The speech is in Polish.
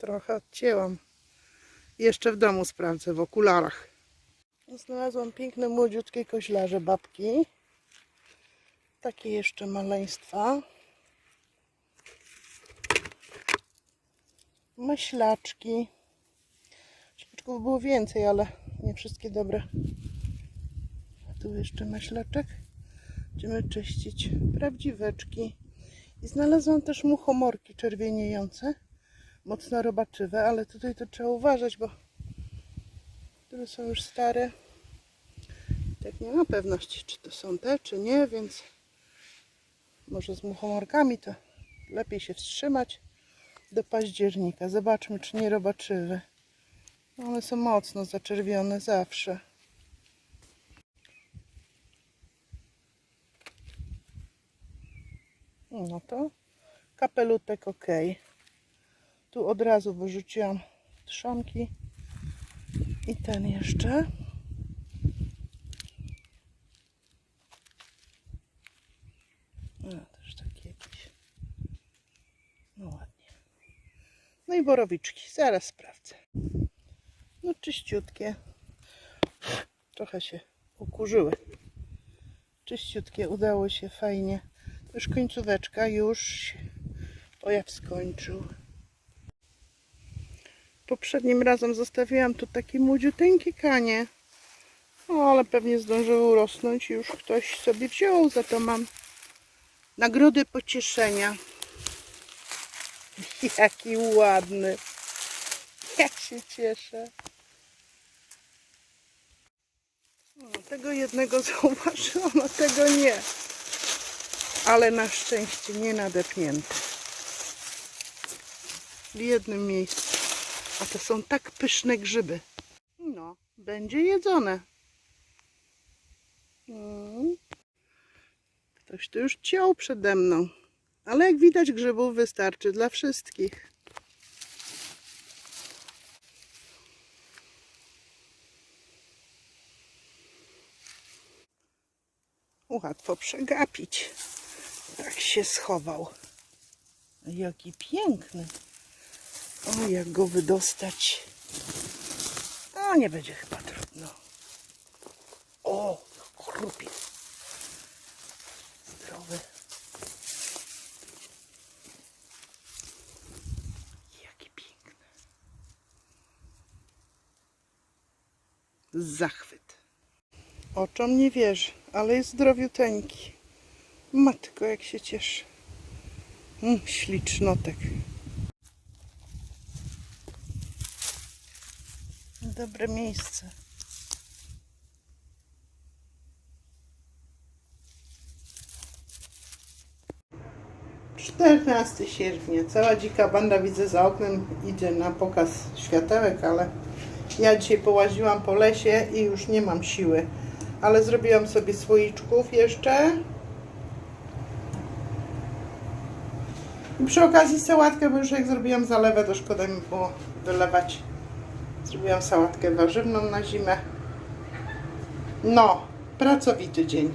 Trochę odcięłam. Jeszcze w domu sprawdzę w okularach. Znalazłam piękne młodziutkie koźlarze babki. Takie jeszcze maleństwa. Myślaczki. Myślaczków było więcej, ale nie wszystkie dobre. Tu jeszcze myślaczek. Będziemy czyścić prawdziweczki. I znalazłam też muchomorki czerwieniejące. Mocno robaczywe, ale tutaj to trzeba uważać, bo które są już stare. Tak nie ma pewności, czy to są te, czy nie, więc może z muchomorkami to lepiej się wstrzymać do października. Zobaczmy, czy nie robaczywe. One są mocno zaczerwione zawsze. No to kapelutek ok. Tu od razu wyrzuciłam trzonki i ten jeszcze. No też taki jakiś. No ładnie. No i borowiczki. Zaraz sprawdzę. No czyściutkie. Trochę się ukurzyły. Czyściutkie. Udało się fajnie. Już końcóweczka. Już pojaw skończył. Poprzednim razem zostawiłam tu takie młodziuteńkie kanie. O, ale pewnie zdążyły urosnąć i już ktoś sobie wziął. Za to mam nagrodę pocieszenia. Jaki ładny. Jak się cieszę. O, tego jednego zauważyłam, a tego nie. Ale na szczęście nie nadepnięty. W jednym miejscu. A to są tak pyszne grzyby. No, będzie jedzone. Mm. Ktoś tu już ciął przede mną. Ale jak widać grzybów wystarczy dla wszystkich. Łatwo przegapić. Tak się schował. Jaki piękny. O, jak go wydostać. A nie będzie chyba trudno. O, chrupie. Zdrowy. Jaki piękny. Zachwyt. Oczom nie wierzy, ale jest zdrowiuteńki. Matko, jak się cieszy. Mm, ślicznotek. Dobre miejsce. Czternasty sierpnia. Cała dzika banda widzę za oknem idzie na pokaz światełek, ale ja dzisiaj połaziłam po lesie i już nie mam siły. Ale zrobiłam sobie słoiczków jeszcze. I przy okazji sałatkę, bo już jak zrobiłam zalewę, to szkoda mi było wylewać. Zrobiłam sałatkę warzywną na zimę. No, pracowity dzień.